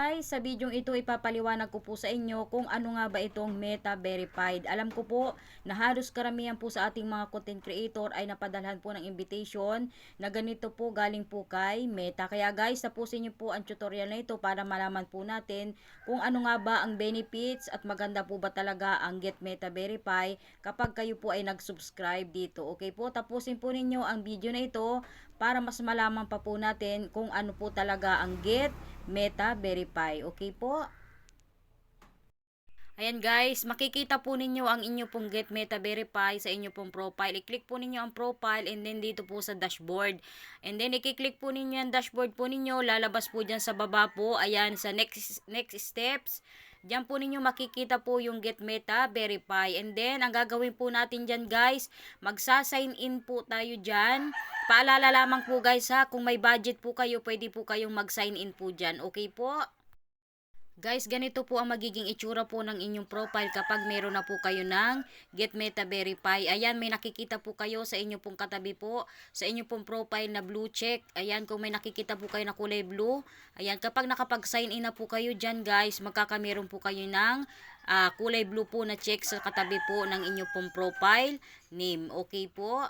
guys, sa video ito ipapaliwanag ko po sa inyo kung ano nga ba itong Meta Verified. Alam ko po na halos karamihan po sa ating mga content creator ay napadalhan po ng invitation na ganito po galing po kay Meta. Kaya guys, tapusin niyo po ang tutorial na ito para malaman po natin kung ano nga ba ang benefits at maganda po ba talaga ang Get Meta Verify kapag kayo po ay nag-subscribe dito. Okay po, tapusin po ninyo ang video na ito para mas malaman pa po natin kung ano po talaga ang Get Meta Verify. Okay po? Ayan guys, makikita po ninyo ang inyo pong Get Meta Verify sa inyo pong profile. I-click po ninyo ang profile and then dito po sa dashboard. And then i-click po ninyo ang dashboard po ninyo, lalabas po dyan sa baba po. Ayan, sa next, next steps. Diyan po ninyo makikita po yung Get Meta Verify. And then, ang gagawin po natin dyan guys, magsa-sign in po tayo dyan. Paalala lamang po guys ha, kung may budget po kayo, pwede po kayong mag-sign in po dyan. Okay po? Guys, ganito po ang magiging itsura po ng inyong profile kapag meron na po kayo ng Get Meta Verify. Ayan, may nakikita po kayo sa inyo pong katabi po, sa inyo pong profile na blue check. Ayan, kung may nakikita po kayo na kulay blue. Ayan, kapag nakapag-sign in na po kayo dyan guys, magkakameron po kayo ng ah, kulay blue po na check sa katabi po ng inyong pong profile name. Okay po?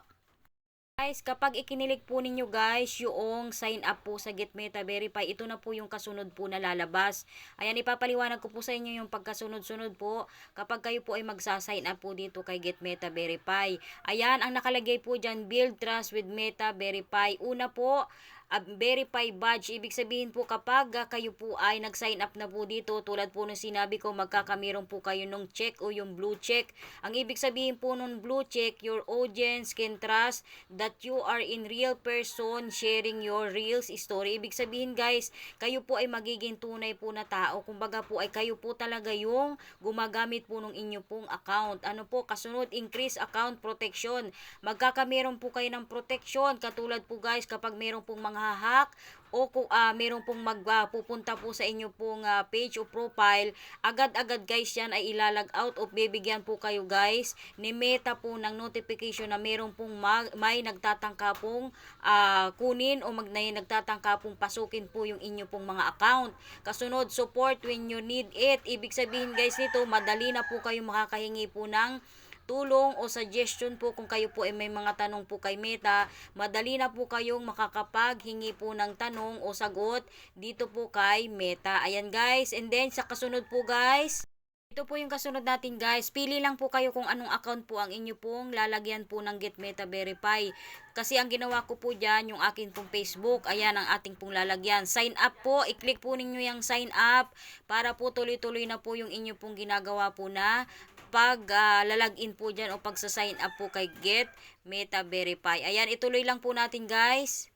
Guys, kapag ikinilig po ninyo guys yung sign up po sa Get Meta Verify, ito na po yung kasunod po na lalabas. Ayan, ipapaliwanag ko po sa inyo yung pagkasunod-sunod po kapag kayo po ay magsa-sign up po dito kay Get Meta Verify. Ayan, ang nakalagay po dyan, Build Trust with Meta Verify. Una po, a verify badge. Ibig sabihin po kapag uh, kayo po ay nag-sign up na po dito, tulad po ng sinabi ko, magkakameron po kayo ng check o yung blue check. Ang ibig sabihin po ng blue check, your audience can trust that you are in real person sharing your real story. Ibig sabihin guys, kayo po ay magiging tunay po na tao. Kumbaga po ay kayo po talaga yung gumagamit po ng inyo pong account. Ano po, kasunod, increase account protection. Magkakameron po kayo ng protection. Katulad po guys, kapag meron pong mga hack o kung uh, meron pong magpupunta uh, po sa inyo pong uh, page o profile, agad-agad guys yan ay ilalag out o bibigyan po kayo guys ni Meta po ng notification na meron pong mag, may nagtatangka pong uh, kunin o mag, may nagtatangka pong pasukin po yung inyo pong mga account. Kasunod, support when you need it. Ibig sabihin guys nito, madali na po kayo makakahingi po ng tulong o suggestion po kung kayo po ay may mga tanong po kay Meta, madali na po kayong makakapaghingi po ng tanong o sagot dito po kay Meta. Ayan guys, and then sa kasunod po guys, ito po yung kasunod natin guys. Pili lang po kayo kung anong account po ang inyo pong lalagyan po ng Get Meta Verify. Kasi ang ginawa ko po dyan, yung akin pong Facebook, ayan ang ating pong lalagyan. Sign up po, i-click po ninyo yung sign up para po tuloy-tuloy na po yung inyo pong ginagawa po na pag uh, lalagin po dyan o pag sign up po kay Get Meta Verify. Ayan, ituloy lang po natin guys.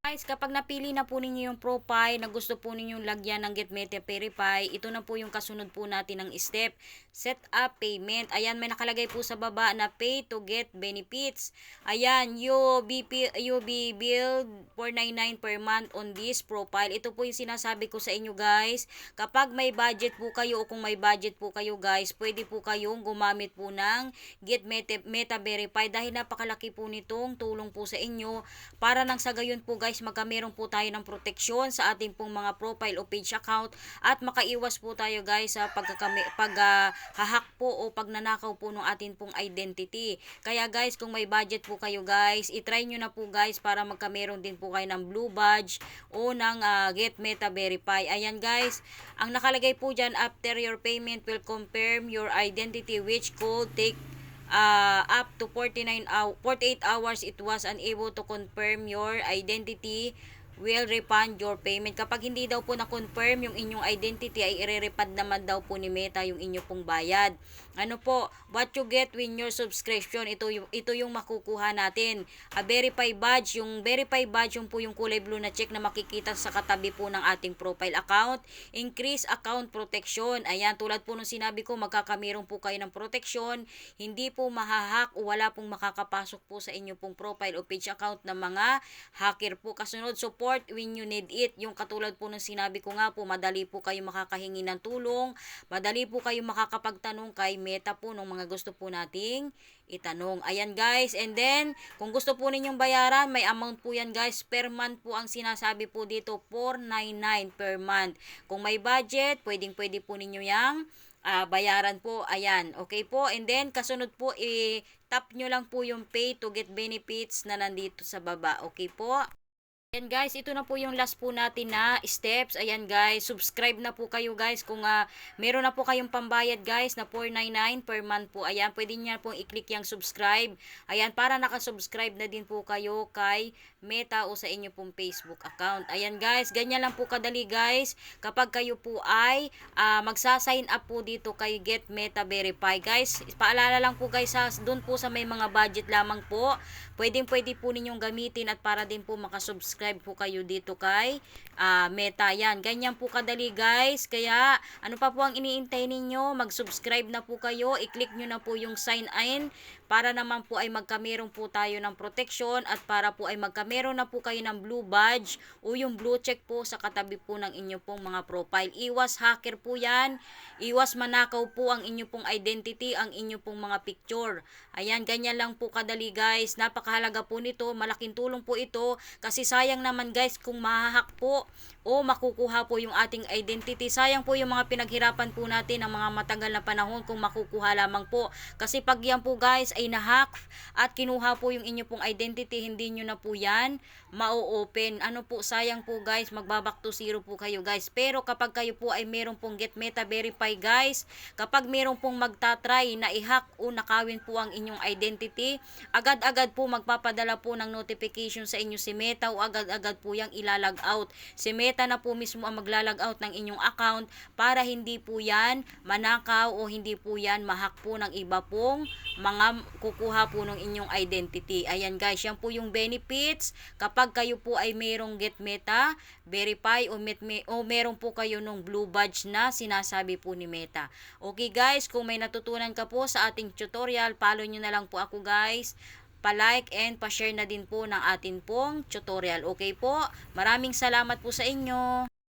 Guys, kapag napili na po ninyo yung profile na gusto po ninyong lagyan ng Get Meta Verify, ito na po yung kasunod po natin ng step. Set up payment. Ayan, may nakalagay po sa baba na pay to get benefits. Ayan, UB, UB bill 499 per month on this profile. Ito po yung sinasabi ko sa inyo guys. Kapag may budget po kayo o kung may budget po kayo guys, pwede po kayong gumamit po ng Get Meta, Meta Verify dahil napakalaki po nitong tulong po sa inyo para nang sa gayon po guys guys, magkameron po tayo ng proteksyon sa ating pong mga profile o page account at makaiwas po tayo guys sa pagkakami, pag uh, hahack po o pagnanakaw po ng ating pong identity. Kaya guys, kung may budget po kayo guys, itry nyo na po guys para magkameron din po kayo ng blue badge o ng uh, Get Meta Verify. Ayan guys, ang nakalagay po dyan, after your payment will confirm your identity which could take uh, up to 49 hour, 48 hours it was unable to confirm your identity will refund your payment. Kapag hindi daw po na-confirm yung inyong identity, ay ire-refund naman daw po ni Meta yung inyo pong bayad. Ano po, what you get when your subscription, ito, ito yung makukuha natin. A verify badge, yung verify badge yung po yung kulay blue na check na makikita sa katabi po ng ating profile account. Increase account protection. Ayan, tulad po nung sinabi ko, magkakameron po kayo ng protection. Hindi po mahahack o wala pong makakapasok po sa inyo pong profile o page account ng mga hacker po. Kasunod, support support when you need it. Yung katulad po ng sinabi ko nga po, madali po kayo makakahingi ng tulong, madali po kayo makakapagtanong kay Meta po ng mga gusto po nating itanong. Ayan guys, and then kung gusto po ninyong bayaran, may amount po yan guys. Per month po ang sinasabi po dito, 499 per month. Kung may budget, pwedeng pwede po ninyo yang ah, bayaran po. Ayan, okay po. And then, kasunod po, i-tap nyo lang po yung pay to get benefits na nandito sa baba. Okay po. Ayan guys, ito na po yung last po natin na steps. Ayan guys, subscribe na po kayo guys kung ah, meron na po kayong pambayad guys na 499 per month po. Ayan, pwede niya pong i-click yung subscribe. Ayan, para nakasubscribe na din po kayo kay Meta o sa inyo pong Facebook account. Ayan guys, ganyan lang po kadali guys. Kapag kayo po ay ah, magsa-sign up po dito kay Get Meta Verify guys. Paalala lang po guys ha, doon po sa may mga budget lamang po. Pwedeng pwede po ninyong gamitin at para din po makasubscribe po kayo dito kay ah, Meta. Yan, ganyan po kadali guys. Kaya ano pa po ang iniintay ninyo? Mag-subscribe na po kayo. I-click nyo na po yung sign in para naman po ay magkameron po tayo ng protection at para po ay magkameron na po kayo ng blue badge o yung blue check po sa katabi po ng inyo pong mga profile. Iwas hacker po yan. Iwas manakaw po ang inyo pong identity, ang inyo pong mga picture. Ayan, ganyan lang po kadali guys. Napakahalaga po nito. Malaking tulong po ito kasi sayang naman guys kung mahahak po o makukuha po yung ating identity. Sayang po yung mga pinaghirapan po natin ng mga matagal na panahon kung makukuha lamang po. Kasi pag yan po guys ay nahack at kinuha po yung inyo pong identity, hindi nyo na po yan mau-open. Ano po, sayang po guys, magbaback to zero po kayo guys. Pero kapag kayo po ay meron pong get meta verify guys, kapag meron pong magtatry na i-hack o nakawin po ang inyong identity, agad-agad po magpapadala po ng notification sa inyo si Meta o agad-agad po yung ilalag out. Si Meta na po mismo ang maglalag out ng inyong account para hindi po yan manakaw o hindi po yan mahack po ng iba pong mga kukuha po ng inyong identity. Ayan guys, yan po yung benefits kapag kayo po ay merong get meta, verify o, met, me, o meron po kayo nung blue badge na sinasabi po ni Meta. Okay guys, kung may natutunan ka po sa ating tutorial, follow nyo na lang po ako guys pa-like and pa-share na din po ng atin pong tutorial. Okay po? Maraming salamat po sa inyo.